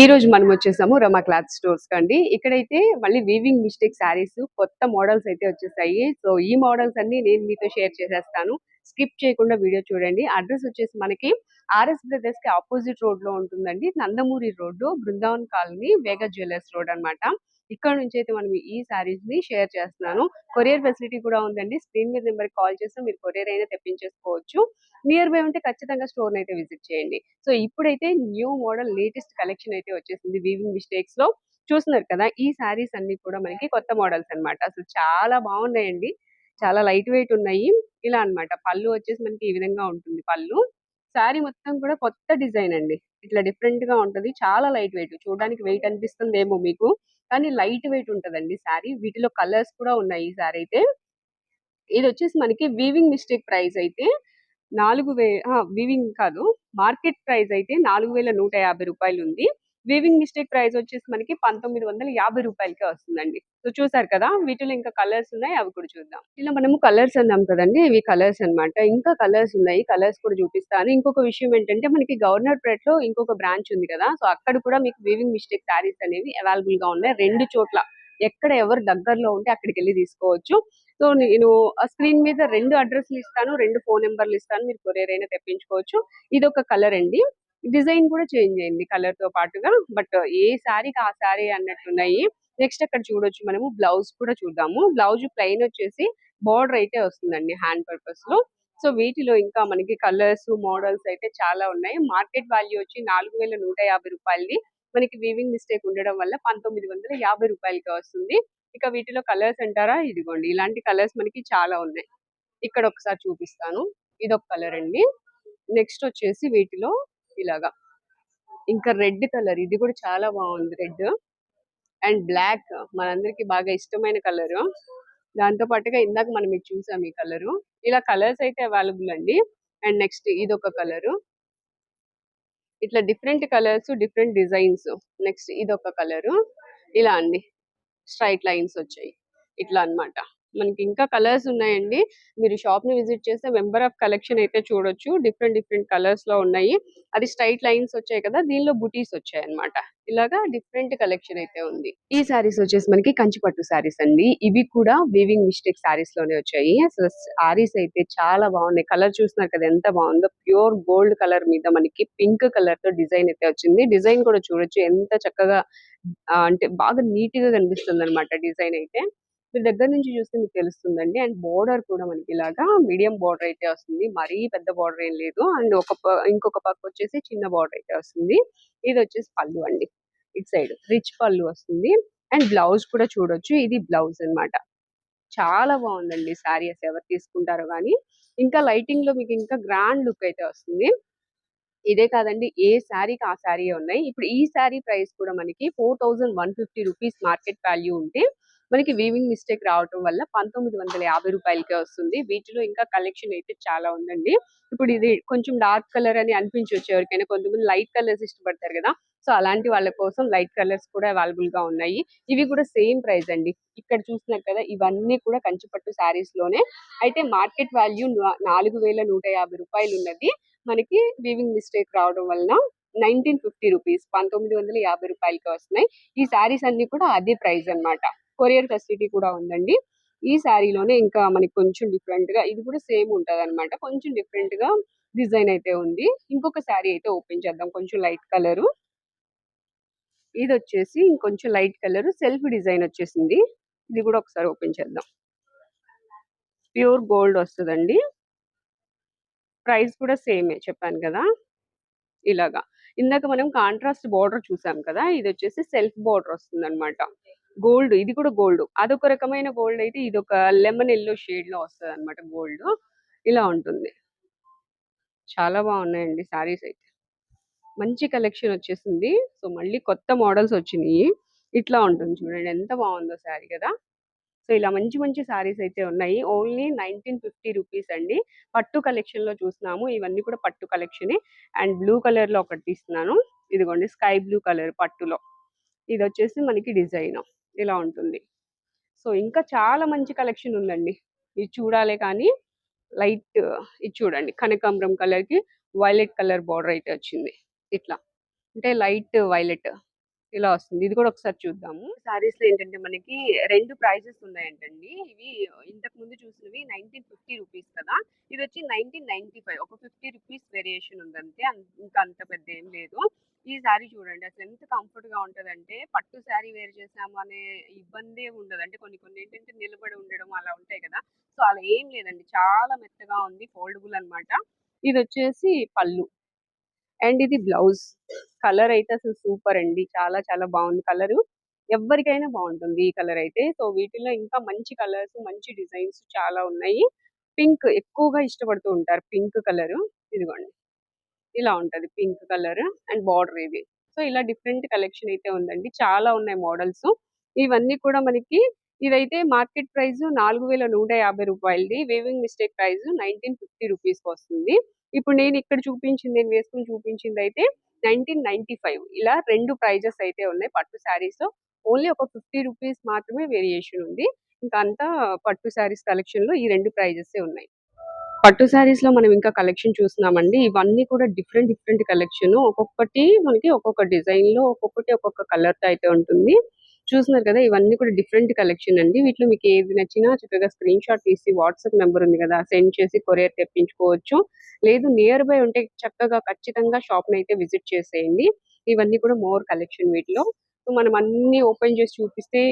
ఈ రోజు మనం వచ్చేసాము రమా క్లాత్ స్టోర్స్ కండి ఇక్కడైతే మళ్ళీ వీవింగ్ మిస్టేక్ శారీస్ కొత్త మోడల్స్ అయితే వచ్చేసాయి. సో ఈ మోడల్స్ అన్ని నేను మీతో షేర్ చేసేస్తాను. స్కిప్ చేయకుండా వీడియో చూడండి. అడ్రస్ వచ్చేసి మనకి ఆర్ఎస్ బ్రదర్స్కి ఆపోజిట్ రోడ్లో ఉంటుందండి. Nandamuri road Brindavan colony Vega jewellers road అన్నమాట. ఇక్కడ నుంచి అయితే మనం ఈ శారీస్ని షేర్ చేస్తున్నాను. కొరియర్ ఫెసిలిటీ కూడా ఉందండి. స్క్రీన్ మీద నెంబర్ కాల్ చేస్తే మీరు కొరియర్ అయినా తెప్పించేసుకోవచ్చు. నియర్ బై ఉంటే ఖచ్చితంగా స్టోర్ అయితే విజిట్ చేయండి. సో ఇప్పుడైతే న్యూ మోడల్ లేటెస్ట్ కలెక్షన్ అయితే వచ్చేసింది వీవింగ్ మిస్టేక్స్లో చూస్తున్నారు కదా ఈ శారీస్ అన్ని కూడా మనకి కొత్త మోడల్స్ అన్నమాట. అసలు చాలా బాగున్నాయండి. చాలా లైట్ వెయిట్ ఉన్నాయి. ఇలా అన్నమాట. పళ్ళు వచ్చేసి మనకి ఈ విధంగా ఉంటుంది. పళ్ళు శారీ మొత్తం కూడా కొత్త డిజైన్ అండి. ఇట్లా డిఫరెంట్గా ఉంటది. చాలా లైట్ వెయిట్. చూడడానికి వెయిట్ అనిపిస్తుందేమో మీకు. కానీ లైట్ వెయిట్ ఉంటదండి శారీ వీటిలో కలర్స్ కూడా ఉన్నాయి ఈ శారీ అయితే. ఇది వచ్చేసి మనకి వీవింగ్ మిస్టేక్ ప్రైస్ అయితే నాలుగు వే వీవింగ్ కాదు. మార్కెట్ ప్రైస్ అయితే నాలుగు వేల నూట యాభై రూపాయలు ఉంది వీవింగ్ మిస్టేక్ ప్రైస్ వచ్చేసి మనకి పంతొమ్మిది వందల యాభై రూపాయలకే వస్తుందండి. సో చూసారు కదా వీటిలో ఇంకా కలర్స్ ఉన్నాయి అవి కూడా చూద్దాం. ఇలా మనము కలర్స్ అన్నాం కదండి ఇవి కలర్స్ అన్నమాట. ఇంకా కలర్స్ ఉన్నాయి కలర్స్ కూడా చూపిస్తాను ఇంకొక విషయం ఏంటంటే మనకి గవర్నర్ పేట్లో ఇంకొక బ్రాంచ్ ఉంది కదా సో అక్కడ కూడా మీకు వీవింగ్ మిస్టేక్ శారీస్ అనేవి అవైలబుల్గా ఉన్నాయి. రెండు చోట్ల ఎక్కడ ఎవరు దగ్గరలో ఉంటే అక్కడికి వెళ్ళి తీసుకోవచ్చు. సో నేను ఆ స్క్రీన్ మీద రెండు అడ్రస్లు ఇస్తాను రెండు ఫోన్ నెంబర్లు ఇస్తాను మీరు కొరియర్ అయినా తెప్పించుకోవచ్చు. ఇది ఒక కలర్ అండి. డిజైన్ కూడా చేంజ్ అయింది కలర్తో పాటుగా. బట్ ఏ శారీకి ఆ శారీ అన్నట్టున్నాయి. నెక్స్ట్ అక్కడ చూడొచ్చు మనము బ్లౌజ్ కూడా చూద్దాము. బ్లౌజ్ ప్లెయిన్ వచ్చేసి బార్డర్ అయితే వస్తుందండి హ్యాండ్ పర్పస్లో. సో వీటిలో ఇంకా మనకి కలర్స్ మోడల్స్ అయితే చాలా ఉన్నాయి. మార్కెట్ వాల్యూ వచ్చి నాలుగు వేల నూట యాభై రూపాయలది. మనకి వీవింగ్ మిస్టేక్ ఉండడం వల్ల పంతొమ్మిది వందల యాభై రూపాయలకి వస్తుంది. ఇక వీటిలో కలర్స్ అంటారా? ఇదిగోండి. ఇలాంటి కలర్స్ మనకి చాలా ఉన్నాయి. ఇక్కడ ఒకసారి చూపిస్తాను. ఇది ఒక కలర్ అండి. నెక్స్ట్ వచ్చేసి వీటిలో ఇలాగా ఇంకా రెడ్ కలర్ ఇది కూడా చాలా బాగుంది రెడ్. అండ్ బ్లాక్ మనందరికి బాగా ఇష్టమైన కలర్. దాంతో పాటుగా ఇందాక మనం ఇది చూసాం ఈ కలర్. ఇలా కలర్స్ అయితే అవైలబుల్ అండి. అండ్ నెక్స్ట్ ఇది ఒక కలర్. ఇట్లా different colours different designs. Next ఇది ఒక కలర్. ఇలా అండి. స్ట్రైట్ లైన్స్ వచ్చాయి. ఇట్లా అన్నమాట. మనకి ఇంకా కలర్స్ ఉన్నాయండి. మీరు షాప్ని విజిట్ చేస్తే మెంబర్ ఆఫ్ కలెక్షన్ అయితే చూడొచ్చు. డిఫరెంట్ డిఫరెంట్ కలర్స్లో ఉన్నాయి. అది స్ట్రైట్ లైన్స్ వచ్చాయి కదా! దీనిలో బుటీస్ వచ్చాయి అనమాట ఇలాగా డిఫరెంట్ కలెక్షన్ అయితే ఉంది. ఈ సారీస్ వచ్చేసి మనకి కంచిపట్టు సారీస్ అండి. ఇవి కూడా వీవింగ్ మిస్టేక్ సారీస్లోనే వచ్చాయి. అసలు సారీస్ అయితే చాలా బాగున్నాయి. కలర్ చూస్తున్నారు కదా! ఎంత బాగుందో! ప్యూర్ గోల్డ్ కలర్ మీద మనకి పింక్ కలర్తో డిజైన్ అయితే వచ్చింది. డిజైన్ కూడా చూడొచ్చు. ఎంత చక్కగా అంటే బాగా నీట్గా కనిపిస్తుంది అనమాట డిజైన్ అయితే. మీరు దగ్గర నుంచి చూస్తే మీకు తెలుస్తుందండి. అండ్ బోర్డర్ కూడా మనకి ఇలాగా మీడియం బోర్డర్ అయితే వస్తుంది. మరీ పెద్ద బోర్డర్ ఏం లేదు. అండ్ ఒక ప- ఇంకొక పక్క వచ్చేసి చిన్న బోర్డర్ అయితే వస్తుంది. ఇది వచ్చేసి పళ్ళు అండి. ఇటు సైడ్ రిచ్ పళ్ళు వస్తుంది. అండ్ బ్లౌజ్ కూడా చూడొచ్చు. ఇది బ్లౌజ్ అన్నమాట. చాలా బాగుందండి. శారీ అసలు ఎవరు తీసుకుంటారో కానీ ఇంకా లైటింగ్లో మీకు ఇంకా గ్రాండ్ లుక్ అయితే వస్తుంది. ఇదే కాదండి. ఏ శారీకి ఆ శారీ ఉన్నాయి. ఇప్పుడు ఈ శారీ ప్రైస్ కూడా మనకి four thousand one fifty rupees market value ఉంటే మనకి వీవింగ్ మిస్టేక్ రావటం వల్ల పంతొమ్మిది వందల యాభై రూపాయలకే వస్తుంది. వీటిలో ఇంకా కలెక్షన్ అయితే చాలా ఉందండి. ఇప్పుడు ఇది కొంచెం డార్క్ కలర్ అని అనిపించవచ్చు ఎవరికైనా. కొంతమంది లైట్ కలర్స్ ఇష్టపడతారు కదా. సో అలాంటి వాళ్ళ కోసం లైట్ కలర్స్ కూడా అవైలబుల్గా ఉన్నాయి. ఇవి కూడా సేమ్ ప్రైస్ అండి. ఇక్కడ చూస్తున్నారు కదా ఇవన్నీ కూడా కంచిపట్టు శారీస్లోనే. అయితే మార్కెట్ వాల్యూ నాలుగు వేల నూట యాభై రూపాయలు ఉన్నది. మనకి వీవింగ్ మిస్టేక్ రావడం వలన నైన్టీన్ ఫిఫ్టీ రూపీస్ పంతొమ్మిది వందల యాభై రూపాయలకి వస్తున్నాయి. ఈ శారీస్ అన్ని కూడా అదే ప్రైస్ అన్నమాట. కొరియర్ ఫెసిలిటీ కూడా ఉందండి. ఈ శారీలోనే ఇంకా మనకి కొంచెం డిఫరెంట్గా ఇది కూడా సేమ్ ఉంటది అనమాట కొంచెం డిఫరెంట్గా డిజైన్ అయితే ఉంది. ఇంకొక శారీ అయితే ఓపెన్ చేద్దాం. కొంచెం లైట్ కలర్. ఇది వచ్చేసి ఇంకొంచెం లైట్ కలర్. సెల్ఫ్ డిజైన్ వచ్చేసింది. ఇది కూడా ఒకసారి ఓపెన్ చేద్దాం. ప్యూర్ గోల్డ్ వస్తుందండి. ప్రైస్ కూడా సేమే చెప్పాను కదా. ఇలాగా. ఇందాక మనం కాంట్రాస్ట్ బార్డర్ చూసాం కదా. ఇది వచ్చేసి సెల్ఫ్ బార్డర్ వస్తుంది అనమాట గోల్డ్ ఇది కూడా గోల్డ్. అదొక రకమైన గోల్డ్ అయితే ఇది ఒక లెమన్ ఎల్లో షేడ్లో వస్తుంది అనమాట గోల్డ్. ఇలా ఉంటుంది. చాలా బాగున్నాయండి సారీస్ అయితే. మంచి కలెక్షన్ వచ్చేసింది. సో మళ్ళీ కొత్త మోడల్స్ వచ్చినాయి. ఇట్లా ఉంటుంది చూడండి ఎంత బాగుందో శారీ కదా. సో ఇలా మంచి మంచి సారీస్ అయితే ఉన్నాయి. ఓన్లీ నైన్టీన్ ఫిఫ్టీ రూపీస్ అండి. పట్టు కలెక్షన్లో చూస్తున్నాము. ఇవన్నీ కూడా పట్టు కలెక్షన్. అండ్ బ్లూ కలర్లో ఒకటి తీస్తున్నాను. ఇదిగోండి స్కై బ్లూ కలర్ పట్టులో. ఇది వచ్చేసి మనకి డిజైన్. ఇలా ఉంటుంది. సో ఇంకా చాలా మంచి కలెక్షన్ ఉందండి. ఇది చూడాలి కానీ లైట్ ఇది చూడండి. కనకాంబరం కలర్కి వైలెట్ కలర్ బార్డర్ అయితే వచ్చింది. ఇట్లా. అంటే లైట్ వైలెట్ ఇలా వస్తుంది. ఇది కూడా ఒకసారి చూద్దాము. సారీస్లో ఏంటంటే మనకి రెండు ప్రైజెస్ ఉన్నాయంటండి. ఇవి ఇంతకు ముందు చూసినవి నైన్టీన్ ఫిఫ్టీ రూపీస్ కదా. ఇది వచ్చి నైన్టీన్ నైన్టీ ఫైవ్. ఒక ఫిఫ్టీ రూపీస్ వేరియేషన్ ఉందంతే. ఇంకా అంత పెద్ద ఏం లేదు. ఈ శారీ చూడండి. అసలు ఎంత కంఫర్ట్గా ఉంటదంటే పట్టు శారీ వేర్ చేసాము అనే ఇబ్బంది ఉండదు. అంటే కొన్ని కొన్ని ఏంటంటే నిలబడి ఉండడం అలా ఉంటాయి కదా. సో అలా ఏం లేదండి. చాలా మెత్తగా ఉంది. ఫోల్డబుల్ అన్నమాట. ఇది వచ్చేసి పళ్ళు. అండ్ ఇది బ్లౌజ్. కలర్ అయితే అసలు సూపర్ అండి. చాలా చాలా బాగుంది. కలర్ ఎవరికైనా బాగుంటుంది ఈ కలర్ అయితే. సో వీటిలో ఇంకా మంచి కలర్స్ మంచి డిజైన్స్ చాలా ఉన్నాయి. పింక్ ఎక్కువగా ఇష్టపడుతూ ఉంటారు పింక్ కలర్. ఇదిగోండి. ఇలా ఉంటది. పింక్ కలర్ అండ్ బార్డర్ ఇది. సో ఇలా డిఫరెంట్ కలెక్షన్ అయితే ఉందండి. చాలా ఉన్నాయి మోడల్స్. ఇవన్నీ కూడా మనకి ఇదైతే మార్కెట్ ప్రైస్ నాలుగు వేల నూట యాభై రూపాయలది. Weaving mistake price nineteen fifty rupees వస్తుంది. ఇప్పుడు నేను ఇక్కడ చూపించింది నేను వేసుకుని చూపించింది అయితే నైన్టీన్ నైన్టీ ఫైవ్. ఇలా రెండు ప్రైజెస్ అయితే ఉన్నాయి పట్టు శారీస్ ఓన్లీ ఒక ఫిఫ్టీ రూపీస్ మాత్రమే వేరియేషన్ ఉంది. ఇంకా అంతా పట్టు శారీస్ కలెక్షన్లో ఈ రెండు ప్రైజెస్ ఉన్నాయి. పట్టు శారీస్లో మనం ఇంకా కలెక్షన్ చూస్తున్నామండి. ఇవన్నీ కూడా డిఫరెంట్ డిఫరెంట్ కలెక్షన్ ఒక్కొక్కటి మనకి ఒక్కొక్క డిజైన్లో ఒక్కొక్కటి ఒక్కొక్క కలర్తో అయితే ఉంటుంది. చూస్తున్నారు కదా ఇవన్నీ కూడా డిఫరెంట్ కలెక్షన్ అండి. వీటిలో మీకు ఏది నచ్చినా చక్కగా స్క్రీన్ షాట్ తీసి వాట్సాప్ నెంబర్ ఉంది కదా సెండ్ చేసి కొరియర్ తెప్పించుకోవచ్చు. లేదు నియర్ బై ఉంటే చక్కగా ఖచ్చితంగా షాప్ అయితే విజిట్ చేసేయండి. ఇవన్నీ కూడా మోర్ కలెక్షన్ వీటిలో. సో మనం అన్ని ఓపెన్ చేసి చూపిస్తే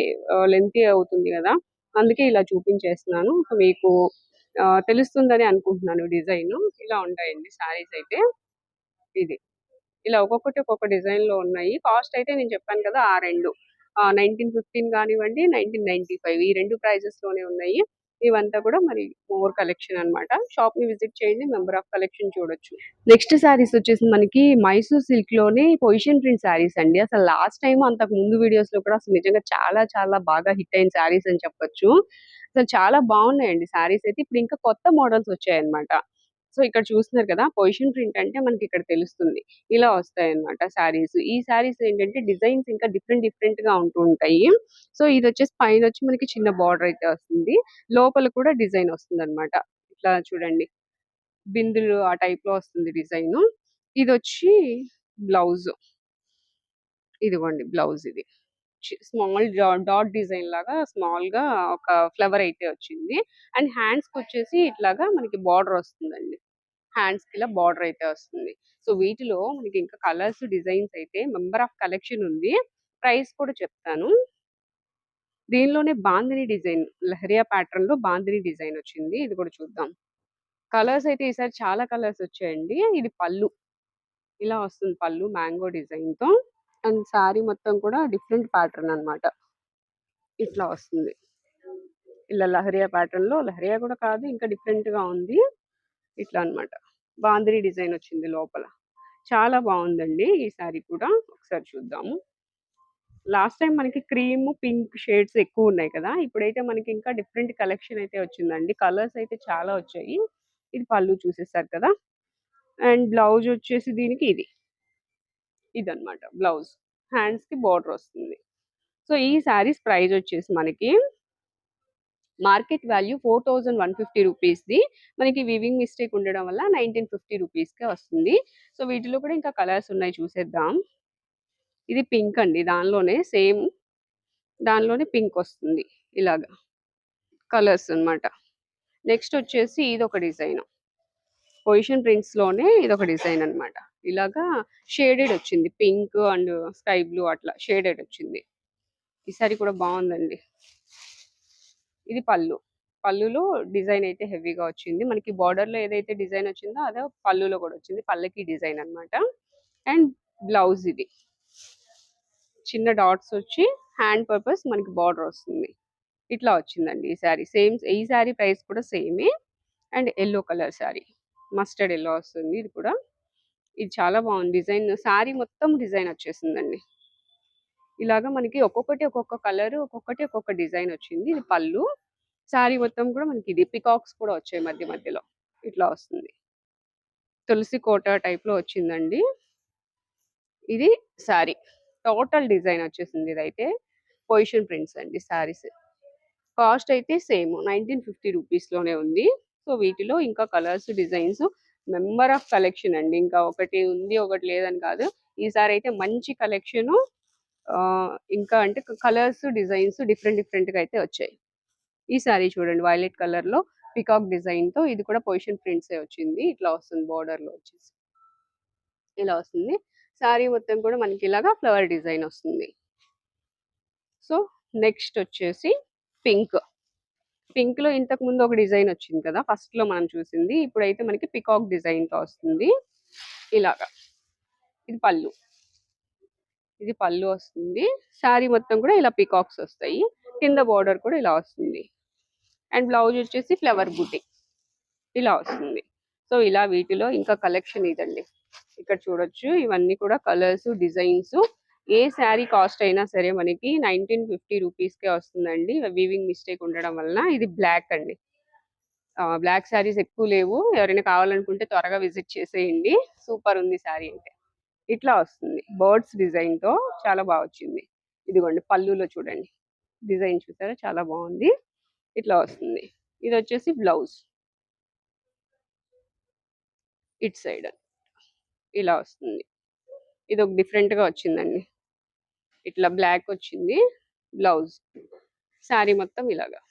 లెంతీ అవుతుంది కదా. అందుకే ఇలా చూపించేస్తున్నాను. సో మీకు తెలుస్తుందని అనుకుంటున్నాను డిజైన్. ఇలా ఉంటాయండి సారీస్ అయితే. ఇది. ఇలా ఒక్కొక్కటి ఒక్కొక్క డిజైన్లో ఉన్నాయి. కాస్ట్ అయితే నేను చెప్పాను కదా ఆ రెండు. నైన్టీన్ ఫిఫ్టీన్ కానివ్వండి నైన్టీన్ నైన్టీ ఫైవ్ ఈ రెండు ప్రైజెస్లోనే ఉన్నాయి. ఇవంతా కూడా మరి మోర్ కలెక్షన్ అన్నమాట. షాప్ని విజిట్ చేయండి మెంబర్ ఆఫ్ కలెక్షన్ చూడొచ్చు. నెక్స్ట్ శారీస్ వచ్చేసి మనకి మైసూర్ సిల్క్లోనే పొజిషన్ ప్రింట్ శారీస్ అండి. అసలు లాస్ట్ టైం అంతకు ముందు వీడియోస్లో కూడా అసలు నిజంగా చాలా చాలా బాగా హిట్ అయిన శారీస్ అని చెప్పొచ్చు. అసలు చాలా బాగున్నాయండి శారీస్ అయితే. ఇప్పుడు ఇంకా కొత్త మోడల్స్ వచ్చాయన్నమాట. సో ఇక్కడ చూస్తున్నారు కదా పొజిషన్ ప్రింట్ అంటే మనకి ఇక్కడ తెలుస్తుంది. ఇలా వస్తాయి అనమాట శారీస్. ఈ శారీస్ ఏంటంటే డిజైన్స్ ఇంకా డిఫరెంట్ డిఫరెంట్గా ఉంటూ ఉంటాయి. సో ఇది వచ్చేసి పైన వచ్చి మనకి చిన్న బార్డర్ అయితే వస్తుంది. లోపల కూడా డిజైన్ వస్తుంది అనమాట ఇట్లా చూడండి. బిందులు ఆ టైప్లో వస్తుంది డిజైన్. ఇది వచ్చి బ్లౌజ్. ఇదిగోండి బ్లౌజ్ ఇది. స్మాల్ డాట్ డిజైన్ లాగా స్మాల్గా ఒక ఫ్లవర్ అయితే వచ్చింది. అండ్ హ్యాండ్స్కి వచ్చేసి ఇట్లాగా మనకి బార్డర్ వస్తుందండి. హ్యాండ్స్కి ఇలా బార్డర్ అయితే వస్తుంది. సో వీటిలో మనకి ఇంకా కలర్స్ డిజైన్స్ అయితే మెంబర్ ఆఫ్ కలెక్షన్ ఉంది. ప్రైస్ కూడా చెప్తాను. దీనిలోనే బాందిని డిజైన్ లహరియా ప్యాటర్న్లో బాందిని డిజైన్ వచ్చింది. ఇది కూడా చూద్దాం. కలర్స్ అయితే ఈసారి చాలా కలర్స్ వచ్చాయండి. ఇది పళ్ళు. ఇలా వస్తుంది పళ్ళు మ్యాంగో డిజైన్తో అండ్ శారీ మొత్తం కూడా డిఫరెంట్ ప్యాటర్న్ అన్నమాట. ఇట్లా వస్తుంది. ఇలా లహరియా ప్యాటర్న్లో లహరియా కూడా కాదు ఇంకా డిఫరెంట్గా ఉంది. ఇట్లా అన్నమాట. బాందిని డిజైన్ వచ్చింది లోపల. చాలా బాగుందండి. ఈ సారీ కూడా ఒకసారి చూద్దాము. లాస్ట్ టైం మనకి క్రీమ్ పింక్ షేడ్స్ ఎక్కువ ఉన్నాయి కదా. ఇప్పుడైతే మనకి ఇంకా డిఫరెంట్ కలెక్షన్ అయితే వచ్చిందండి. కలర్స్ అయితే చాలా వచ్చాయి. ఇది పళ్ళు చూసేసారు కదా. అండ్ బ్లౌజ్ వచ్చేసి దీనికి ఇది. ఇదనమాట బ్లౌజ్. హ్యాండ్స్కి బార్డర్ వస్తుంది. సో ఈ శారీస్ ప్రైస్ వచ్చేసి మనకి market value four thousand one fifty రూపీస్ది. మనకి వివింగ్ మిస్టేక్ ఉండడం వల్ల నైన్టీన్ ఫిఫ్టీ రూపీస్కే వస్తుంది. సో వీటిలో కూడా ఇంకా కలర్స్ ఉన్నాయి చూసేద్దాం. ఇది పింక్ అండి. దానిలోనే సేమ్ దానిలోనే పింక్ వస్తుంది ఇలాగా. కలర్స్ అన్నమాట. నెక్స్ట్ వచ్చేసి ఇది ఒక డిజైన్. పొజిషన్ ప్రింట్స్లోనే ఇది ఒక డిజైన్ అన్నమాట. ఇలాగా షేడెడ్ వచ్చింది. పింక్ అండ్ స్కై బ్లూ అట్లా షేడెడ్ వచ్చింది. ఈసారి కూడా బాగుందండి. ఇది పళ్ళు. పళ్ళులో డిజైన్ అయితే హెవీగా వచ్చింది. మనకి బార్డర్లో ఏదైతే డిజైన్ వచ్చిందో అదే పళ్ళులో కూడా వచ్చింది. పళ్ళకి డిజైన్ అన్నమాట. అండ్ బ్లౌజ్ ఇది. చిన్న డాట్స్ వచ్చి హ్యాండ్ పర్పస్ మనకి బార్డర్ వస్తుంది. ఇట్లా వచ్చిందండి ఈ శారీ. సేమ్ ఈ శారీ ప్రైస్ కూడా సేమే. And yellow colour sari. Mustard yellow వస్తుంది ఇది కూడా. ఇది చాలా బాగుంది డిజైన్. శారీ మొత్తం డిజైన్ వచ్చేసిందండి. ఇలాగా మనకి ఒక్కొక్కటి ఒక్కొక్క కలర్ ఒక్కొక్కటి ఒక్కొక్క డిజైన్ వచ్చింది. ఇది పళ్ళు. శారీ మొత్తం కూడా మనకి ఇది పికాక్స్ కూడా వచ్చాయి మధ్య మధ్యలో. ఇట్లా వస్తుంది. తులసి కోట టైప్లో వచ్చిందండి. ఇది శారీ. టోటల్ డిజైన్ వచ్చేసింది ఇదైతే. పొజిషన్ ప్రింట్స్ అండి శారీస్. కాస్ట్ అయితే సేమ్ నైన్టీన్ ఫిఫ్టీ రూపీస్లోనే ఉంది. సో వీటిలో ఇంకా colours designs member of collection అండి. ఇంకా ఒకటి ఉంది ఒకటి లేదని కాదు. ఈసారి అయితే మంచి కలెక్షన్ ఇంకా అంటే కలర్స్ డిజైన్స్ డిఫరెంట్ డిఫరెంట్గా అయితే వచ్చాయి. ఈ సారీ చూడండి వైలెట్ కలర్లో పికాక్ డిజైన్తో ఇది కూడా పొజిషన్ ప్రింట్సే వచ్చింది. ఇట్లా వస్తుంది బార్డర్లో వచ్చేసి. ఇలా వస్తుంది. సారీ మొత్తం కూడా మనకి ఇలాగా ఫ్లవర్ డిజైన్ వస్తుంది. సో నెక్స్ట్ వచ్చేసి పింక్. పింక్లో ఇంతకు ముందు ఒక డిజైన్ వచ్చింది కదా! ఫస్ట్లో మనం చూసింది. ఇప్పుడైతే మనకి పికాక్ డిజైన్తో వస్తుంది. ఇలాగా. ఇది పళ్ళు. ఇది పళ్ళు వస్తుంది. శారీ మొత్తం కూడా ఇలా పికాక్స్ వస్తాయి. కింద బార్డర్ కూడా ఇలా వస్తుంది. అండ్ బ్లౌజ్ వచ్చేసి ఫ్లవర్ బూటీ. ఇలా వస్తుంది. సో ఇలా వీటిలో ఇంకా కలెక్షన్ ఇదండి. ఇక్కడ చూడొచ్చు. ఇవన్నీ కూడా కలర్స్ డిజైన్స్. ఏ శారీ కాస్ట్ అయినా సరే మనకి నైన్టీన్ ఫిఫ్టీ రూపీస్కే వస్తుందండి. వీవింగ్ మిస్టేక్ ఉండడం వలన ఇది బ్లాక్ అండి. బ్లాక్ శారీస్ ఎక్కువ లేవు. ఎవరైనా కావాలనుకుంటే త్వరగా విజిట్ చేసేయండి. సూపర్ ఉంది శారీ అంటే ఇట్లా వస్తుంది. బర్డ్స్ డిజైన్తో చాలా బాగా వచ్చింది. ఇదిగోండి పళ్ళులో చూడండి. డిజైన్ చూసారా? చాలా బాగుంది. ఇట్లా వస్తుంది. ఇది వచ్చేసి బ్లౌజ్. It side. ఇలా వస్తుంది. ఇది ఒక డిఫరెంట్గా వచ్చిందండి. ఇట్లా బ్లాక్ వచ్చింది. బ్లౌజ్. శారీ మొత్తం ఇలాగా.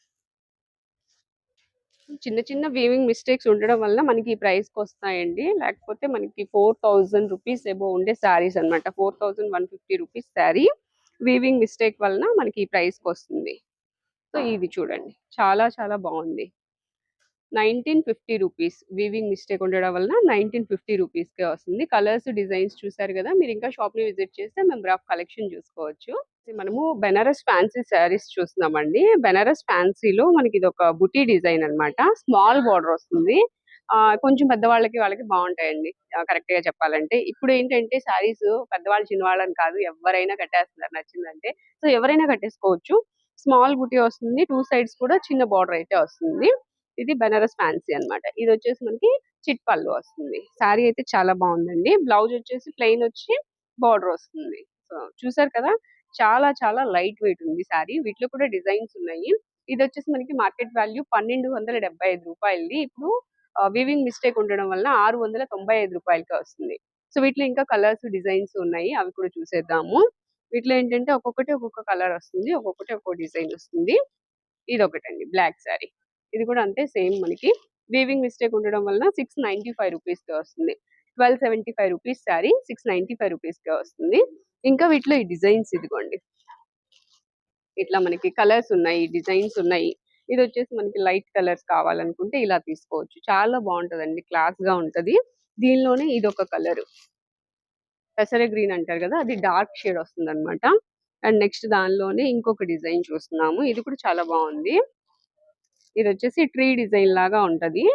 చిన్న చిన్న వీవింగ్ మిస్టేక్స్ ఉండడం వల్ల మనకి ఈ ప్రైస్కి వస్తాయండి. లేకపోతే మనకి ఫోర్ థౌజండ్ రూపీస్ ఏబో ఉండే శారీస్ అనమాట four thousand one fifty rupees sari weaving mistake వలన మనకి ఈ ప్రైస్కి వస్తుంది. సో ఇది చూడండి. చాలా చాలా బాగుంది. Nineteen fifty rupees. Weaving mistake ఉండడం వలన నైన్టీన్ ఫిఫ్టీ రూపీస్కే వస్తుంది. కలర్స్ డిజైన్స్ చూసారు కదా మీరు ఇంకా షాప్ని విజిట్ చేస్తే మెంబర్ ఆఫ్ కలెక్షన్ చూసుకోవచ్చు. మనము బెనారస్ ఫ్యాన్సీ శారీస్ చూస్తున్నామండి. బెనారస్ ఫ్యాన్సీలో మనకి ఇది ఒక బుటీ డిజైన్ అన్నమాట. స్మాల్ బార్డర్ వస్తుంది. ఆ కొంచెం పెద్దవాళ్ళకి వాళ్ళకి బాగుంటాయండి. కరెక్ట్గా చెప్పాలంటే. ఇప్పుడు ఏంటంటే శారీస్ పెద్దవాళ్ళు చిన్నవాళ్ళని కాదు ఎవరైనా కట్టేస్తున్నారు నచ్చిందంటే. సో ఎవరైనా కట్టేసుకోవచ్చు. స్మాల్ బుటీ వస్తుంది. టూ సైడ్స్ కూడా చిన్న బార్డర్ అయితే వస్తుంది. ఇది బెనారస్ ఫ్యాన్సీ అన్నమాట. ఇది వచ్చేసి మనకి చిట్ పళ్ళు వస్తుంది. శారీ అయితే చాలా బాగుందండి. బ్లౌజ్ వచ్చేసి ప్లెయిన్ వచ్చి బార్డర్ వస్తుంది. సో చూసారు కదా? చాలా చాలా లైట్ వెయిట్ ఉంది శారీ వీటిలో కూడా డిజైన్స్ ఉన్నాయి. ఇది వచ్చేసి మనకి మార్కెట్ వాల్యూ పన్నెండు వందల డెబ్బై ఐదు రూపాయలది. ఇప్పుడు వివింగ్ మిస్టేక్ ఉండడం వల్ల ఆరు వందల తొంభై ఐదు రూపాయలకి వస్తుంది. సో వీటిలో ఇంకా కలర్స్ డిజైన్స్ ఉన్నాయి. అవి కూడా చూసేద్దాము. వీటిలో ఏంటంటే ఒక్కొక్కటి ఒక్కొక్క కలర్ వస్తుంది. ఒక్కొక్కటి ఒక్కొక్క డిజైన్ వస్తుంది. ఇది ఒకటండి బ్లాక్ శారీ ఇది కూడా అంతే సేమ్ మనకి. వీవింగ్ మిస్టేక్ ఉండడం వలన సిక్స్ నైన్టీ ఫైవ్ రూపీస్కి వస్తుంది. Twelve seventy five rupees sari six ninety five రూపీస్కే వస్తుంది. ఇంకా వీటిలో ఈ డిజైన్స్ ఇదిగోండి. ఇట్లా మనకి కలర్స్ ఉన్నాయి డిజైన్స్ ఉన్నాయి. ఇది వచ్చేసి మనకి లైట్ కలర్స్ కావాలనుకుంటే ఇలా తీసుకోవచ్చు. చాలా బాగుంటుందండి. క్లాస్గా గా ఉంటది. దీనిలోనే ఇది ఒక కలర్. పెసర గ్రీన్ అంటారు కదా అది డార్క్ షేడ్ వస్తుంది అనమాట అండ్ నెక్స్ట్ దానిలోనే ఇంకొక డిజైన్ చూస్తున్నాము. ఇది కూడా చాలా బాగుంది. ఇది వచ్చేసి ట్రీ డిజైన్ లాగా ఉంటది.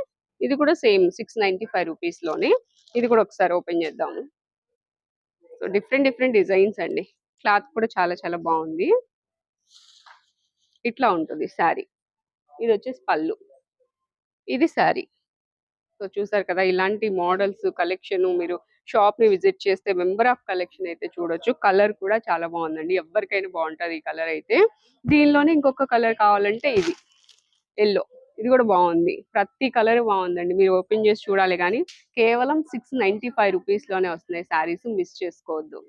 ఇది కూడా సేమ్ సిక్స్ నైన్టీ ఫైవ్ రూపీస్లోనే. ఇది కూడా ఒకసారి ఓపెన్ చేద్దాము సో డిఫరెంట్ డిఫరెంట్ డిజైన్స్ అండి. క్లాత్ కూడా చాలా చాలా బాగుంది. ఇట్లా ఉంటుంది శారీ. ఇది వచ్చేసి పళ్ళు. ఇది శారీ. సో చూసారు కదా ఇలాంటి మోడల్స్ కలెక్షన్ మీరు షాప్ని విజిట్ చేస్తే మెంబర్ ఆఫ్ కలెక్షన్ అయితే చూడొచ్చు. కలర్ కూడా చాలా బాగుందండి. ఎవరికైనా బాగుంటది ఈ కలర్ అయితే. దీనిలోనే ఇంకొక కలర్ కావాలంటే ఇది. ఎల్లో. ఇది కూడా బాగుంది. ప్రతి కలర్ బాగుందండి. మీరు ఓపెన్ చేసి చూడాలి కానీ కేవలం సిక్స్ నైన్టీ ఫైవ్ రూపీస్లోనే వస్తున్నాయి. శారీస్ మిస్ చేసుకోవద్దు.